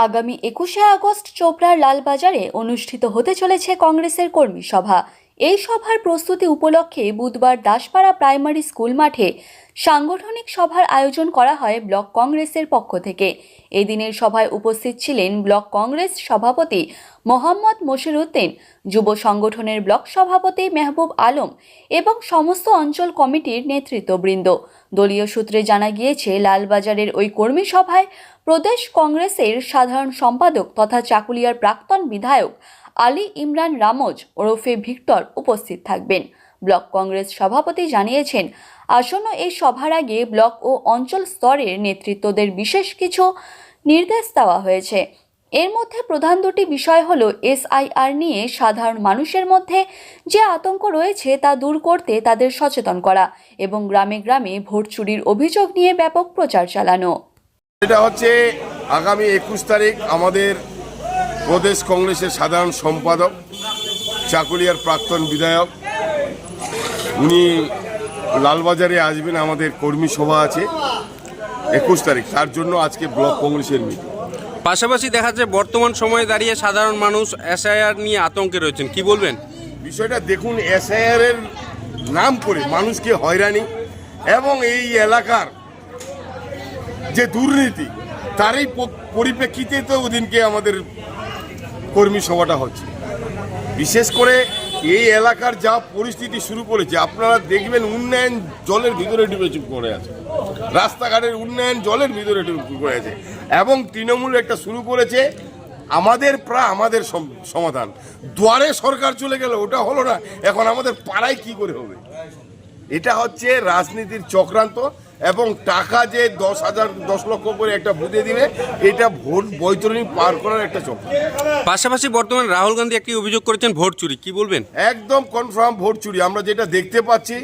আগামী একুশে আগস্ট চোপড়ার লালবাজারে অনুষ্ঠিত হতে চলেছে কংগ্রেসের কর্মী সভা। এই সভার প্রস্তুতি উপলক্ষে বুধবার দাসপাড়া প্রাইমারি স্কুল মাঠে সাংগঠনিক সভার আয়োজন করা হয় ব্লক কংগ্রেসের পক্ষ থেকে। এদিনের সভায় উপস্থিত ছিলেন ব্লক কংগ্রেস সভাপতি মোহাম্মদ মশিরউদ্দিন যুব সংগঠনের ব্লক সভাপতি মেহবুব আলম এবং সমস্ত অঞ্চল কমিটির নেতৃত্ববৃন্দ। দলীয় সূত্রে জানা গিয়েছে, লালবাজারের ওই কর্মী সভায় প্রদেশ কংগ্রেসের সাধারণ সম্পাদক তথা চাকুলিয়ার প্রাক্তন বিধায়ক আলী ইমরান রামজ ওরফে ভিক্টর উপস্থিত থাকবেন। ব্লক কংগ্রেস সভাপতি জানিয়েছেন, আসন্ন এই সভার আগে ব্লক ও অঞ্চল স্তরের নেতৃত্বদের বিশেষ কিছু নির্দেশ দেওয়া হয়েছে। এর মধ্যে প্রধান দুটি বিষয় হলো এসআইআর নিয়ে সাধারণ মানুষের মধ্যে যে আতঙ্ক রয়েছে তা দূর করতে তাদের সচেতন করা এবং গ্রামে গ্রামে ভোট চুরির অভিযোগ নিয়ে ব্যাপক প্রচার চালানো। এটা হচ্ছে আগামী একুশ তারিখ আমাদের প্রদেশ কংগ্রেসের সাধারণ সম্পাদক চাকুলিয়ার প্রাক্তন বিধায়ক। উনি লালবাজারে আসবেন আমাদের কর্মী সভা আছে একুশ তারিখ। তার জন্য আজকে ব্লক কংগ্রেসের মিটিং পাশাপাশি দেখা যাচ্ছে বর্তমান সময়ে দাঁড়িয়ে সাধারণ মানুষ এসআইআর নিয়ে আতঙ্কে রয়েছেন। কি বলবেন? বিষয়টা দেখুন এসআইআর এর নাম করে মানুষকে হয়রানি এবং এই এলাকার যে দুর্নীতি তারই পরিপ্রেক্ষিতে তো ওদিনকে আমাদের কর্মী সভাটা হচ্ছে। বিশেষ করে এই এলাকার যা পরিস্থিতি শুরু করেছে, আপনারা দেখবেন উন্নয়ন জলের ভিতরে ডুবে চুপ করে আছে। রাস্তাঘাটের উন্নয়ন জলের ভিতরে ডুবে করে আছে। এবং তৃণমূল একটা শুরু করেছে, আমাদের প্রায় আমাদের সমাধান। দুয়ারে সরকার চলে গেল, ওটা হলো না। এখন আমাদের পাড়ায় কি করে হবে? এটা হচ্ছে রাজনীতির চক্রান্ত এবং টাকা যে দশ হাজার দশ লক্ষ করে একটা বুঝে দিবে এটা ভোট বৈতরণী পার করার একটা চক্রান্ত পাশাপাশি বর্তমানে রাহুল গান্ধী একটি অভিযোগ করেছেন ভোট চুরি। কি বলবেন? একদম কনফার্ম ভোট চুরি। আমরা যেটা দেখতে পাচ্ছি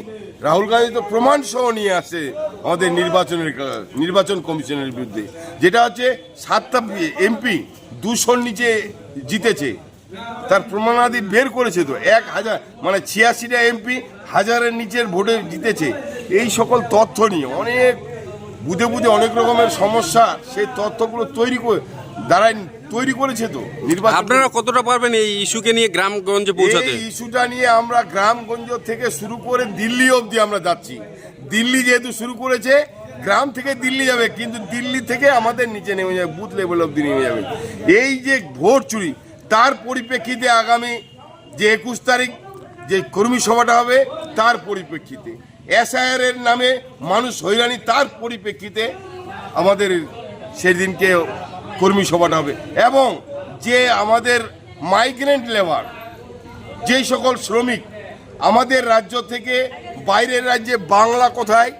রাহুল গান্ধী তো প্রমাণ সহ নিয়ে আসছে আমাদের নির্বাচনের নির্বাচন কমিশনের বিরুদ্ধে। যেটা হচ্ছে সাতটা এমপি দুশোর নিচে জিতেছে। তার প্রমাণাদি বের করেছে তো। এক হাজার মানে ছিয়াশিটা এমপি হাজারের নিচের ভোটে জিতেছে। এই সকল তথ্য নিয়ে অনেক বুঝে বুঝে অনেক রকমের সমস্যা সেই তথ্যগুলো তৈরি করে দ্বারাই তৈরি করেছে তো নির্বাচন। আপনারা কতটা পারবেন এই ইস্যুকে নিয়ে গ্রামগঞ্জে পৌঁছাতে? এই ইস্যুটা নিয়ে আমরা গ্রামগঞ্জ থেকে শুরু করে দিল্লি অবধি আমরা যাচ্ছি। দিল্লি যেহেতু শুরু করেছে গ্রাম থেকে দিল্লি যাবে কিন্তু দিল্লি থেকে আমাদের নিচে নেমে যাবে বুথ লেভেল অবধি নেমে যাবে। এই যে ভোট চুরি তার পরিপ্রেক্ষিতে আগামী যে একুশ তারিখ যে কর্মী সভাটা হবে, তার পরিপ্রেক্ষিতে। এসআইআর এর নামে মানুষ হয়রানি, তার পরিপ্রেক্ষিতে আমাদের সেদিনকে কর্মী সভাটা হবে। এবং যে আমাদের মাইগ্রেন্ট লেবার যেই সকল শ্রমিক আমাদের রাজ্য থেকে বাইরের রাজ্যে বাংলা কথায়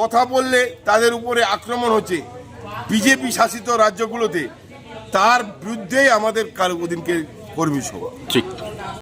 কথা বললে তাদের উপরে আক্রমণ হচ্ছে। বিজেপি শাসিত রাজ্যগুলোতে তার বিরুদ্ধেই আমাদের কাল ওদিনকে কর্মী সভা। ঠিক।